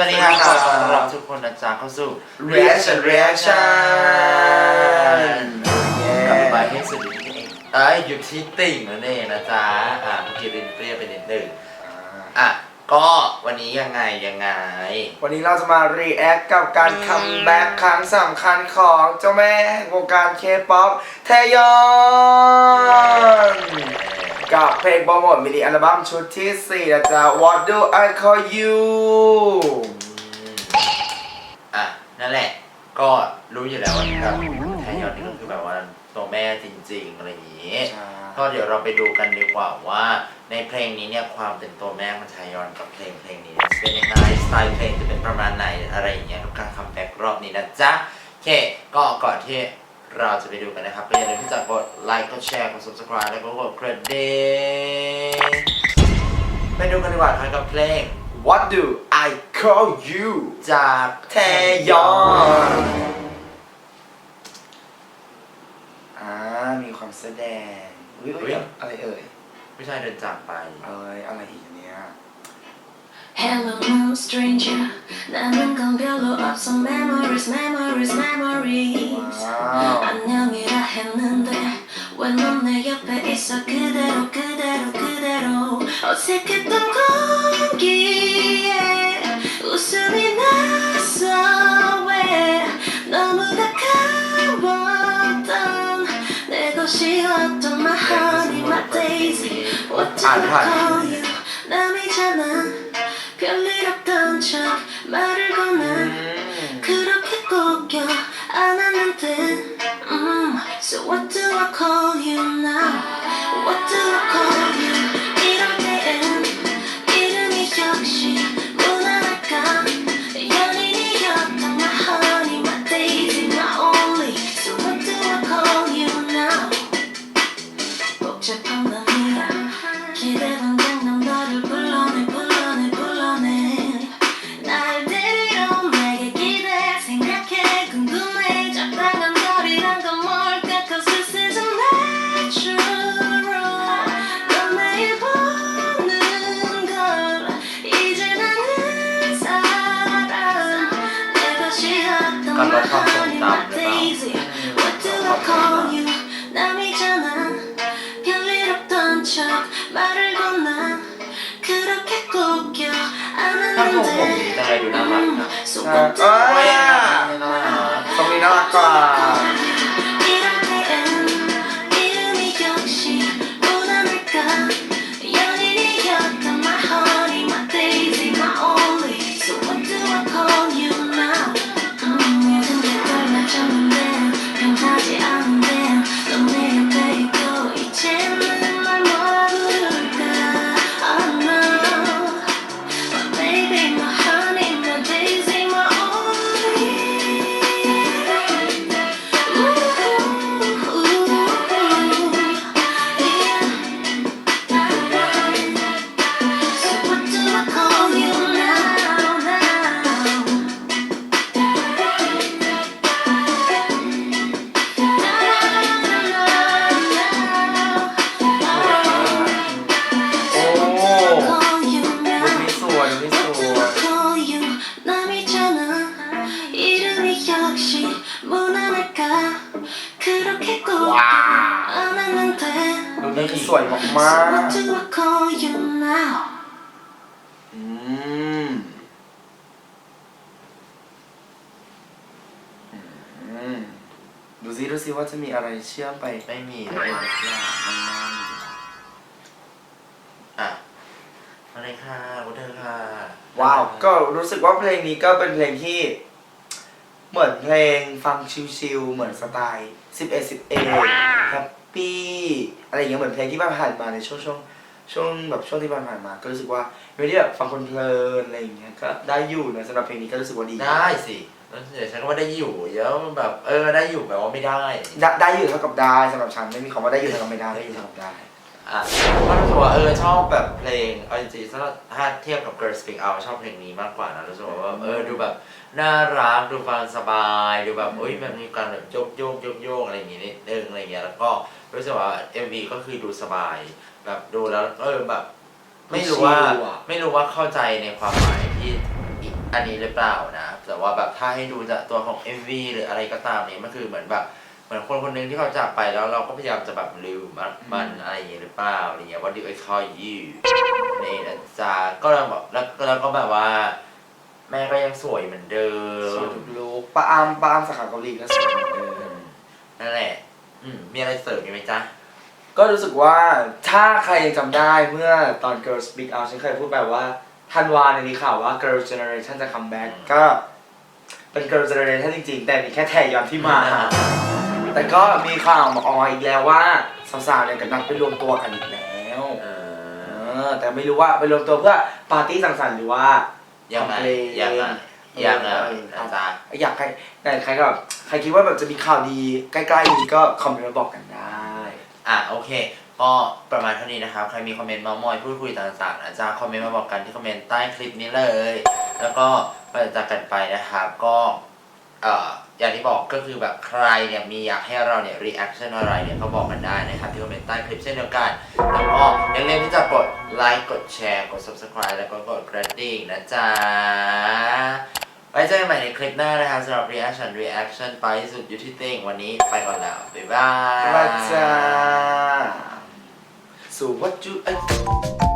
วัสดีครับสขวัอสดีครับต้อนรับทุกคนนะจ๊ะเข้าสู่ Reaction Reaction กลับมาที่สุดที่เองเอ้ยอยู่ที่ติ่งนั่นเองนะจ๊ะ อะเมื่อกี้รินเปรี้ยไปนิดหนึ่งอะ ก็วันนี้ยังไงยังไง วันนี้เราจะมา react กับการคัมแบ็กครั้งสำคัญของเจ้าแม่แห่งวงการเคป๊อปแทยอน กับเพลงโปรโมทมินิอัลบั้มชุดที่ 4 นะจ๊ะ What Do I Call You อะ นั่นแหละ ก็รู้อยู่แล้วว่าแบบไทยอนนี่ก็คือแบบว่าตัวแม่จริงๆ อะไรอย่างนี้ ก็เดี๋ยวเราไปดูกันดีกว่าว่าในเพลงนี้เนี่ยความเป็นตัวแม่ของไทยอนกับเพลงเพลงนี้เนี่ยจะเป็นยังไงสไตล์เพลงจะเป็นประมาณไหนอะไรอย่างเงี้ยกับการคัมแบ็กรอบนี้นะจ๊ะโอเคก็ก่อนที่ เราจะไปดูกันนะครับก็อย่าลืมที่จะกดไลค์กดแชร์กด subscribe แล้วก็กดกระดิ่งไปดูกันดีกว่าครับกับเพลง What Do I Call You จากแทยอนอ่ามีความแสดง อุ๊ยอุ๊ยอะไรเอ่ย ไม่ใช่เดินจากไป เอ้ยอะไรอีกอันเนี้ย Hello, no stranger. 나는 건 별로 없어. Memories, memories, memories. 안녕이라 했는데 왜 넌 내 옆에 있어? 그대로, 그대로, 그대로. 어색했던 공기에 웃음이 났어. 왜 너무나 가웠던 내 것이었던 my honey, my daisy. What do I call you? 남이잖아. 말을 건너 척 말을 건너 그렇게 꺾여 안았는데. 기다리나 말나 성민아 아까 ว้าวดูนี่สวยมากมากอืมดูซิดูซิว่าจะมีอะไรเชื่อมไปไม่มีเลยหน้มันน่าอะอะไรค่ะโอเดอค่ะ ว้าว ก็รู้สึกว่าเพลงนี้ก็เป็นเพลงที่ เหมือนเพลงฟังชิลๆเหมือนสไตล์11 11แฮปปี้อะไรอย่างเงี้ยเหมือนเพลงที่ผ่านมาในช่วงช่วงช่วงแบบช่วงที่ผ่านๆมาก็รู้สึกว่าเป็นที่แบบฟังคนเพลินอะไรอย่างเงี้ยก็ได้อยู่นะสำหรับเพลงนี้ก็รู้สึกว่าดีได้สิแล้วเดี๋ยวฉันก็ว่าได้อยู่เดี๋ยวแบบเออได้อยู่แบบว่าไม่ได้ ได้ได้อยู่เท่ากับได้สำหรับฉันไม่มีคำว่าได้อยู่เท่ากับไม่ได้ได้อยู่เท่ากับได้ อะก็รู้สึกว่าเออชอบแบบเพลงเอาจริงๆถ้าถ้าเทียบกับ Girl Speak Out ชอบเพลงนี้มากกว่านะรู้สึกว่าเออดูแบบน่ารักดูฟังสบายดูแบบเอ้ยมันมีการแบบโยกโยกโยกโยกอะไรอย่างงี้นิดนึงอะไรอย่างเงี้ยแล้วก็รู้สึกว่า MV ก็คือดูสบาย แบบดูแล้วเออแบบ ไม่รู้ว่าชิลอะ ไม่รู้ว่าเข้าใจในความหมายที่อีกอันนี้หรือเปล่านะ แต่ว่าแบบถ้าให้ดูจากตัวของ MV หรืออะไรก็ตามเนี่ยมันคือเหมือนแบบ เหมือนคนคนหนึงที่เขาจากไปแล้วเราก็พยายามจะแบบลืมมันมันอะไรอย่างเงี้ยหรือเปล่าอะไรเงี้ย What do I call you นี่นะจ๊ะก็เราแบบแล้วแล้วก็แบบว่า แม่ก็ยังสวยเหมือนเดิสวยมทุกลุกปะอามปะอามสาขาเกาหลีก็สวยเหมือนเดิม นั่นแหละอืมมีอะไรเสริมอีกไหมจ๊ะ ก็รู้สึกว่าถ้าใครยังจำได้เมื่อตอน Girls Speak Out ฉันเคยพูดแบบว่าธันวาในนี้ข่าวว่า Girls Generation จะคัมแบ็กก็เป็น Girls Generation จริงๆ แต่มีแค่แทยอนที่มา แต่ก็มีข่าวมาออกมาอีกแล้วว่าสาวๆเนี่ยกำลังไปรวมตัวกันอีกแล้วเอเอออแต่ไม่รู้ว่าไปรวมตัวเพื่อปาร์ตี้สังสรรค์หรือว่ายังไงทำเพลงยังไงยังไงนะจ๊ะอยากใครแต่ใครก็แบบใครคิดว่าแบบจะมีข่าวดีใกล้ๆนี้ก็คอมเมนต์มาบอกกันได้ อะโอเคก็ประมาณเท่านี้นะครับ ใครมีคอมเมนต์เมามอยพูดคุยต่างๆนะจ๊ะคอมเมนต์มาบอกกันที่คอมเมนต์ใต้คลิปนี้เลย แล้วก็ไปจากกันไปนะครับ ก็ เอ่ออย่างที่บอกก็คือแบบใครเนี่ยมีอยากให้เราเนี่ยรีแอคชั่นอะไรเนี่ยก็บอกกันได้นะครับที่คอมเมนต์ใต้คลิปเช่นเดียวกันแล้วก็อย่าลืมที่จะกดไลค์กดแชร์กด subscribe แล้วก็กดกระดิ่งนะจ๊ะไว้เจอกันใหม่ในคลิปหน้านะครับสำหรับ reaction reaction ไปสุดยุติเต้งวันนี้ไปก่อนแล้ว บ๊ายบาย ว่าจ้าสู่วัดจุเอ้ย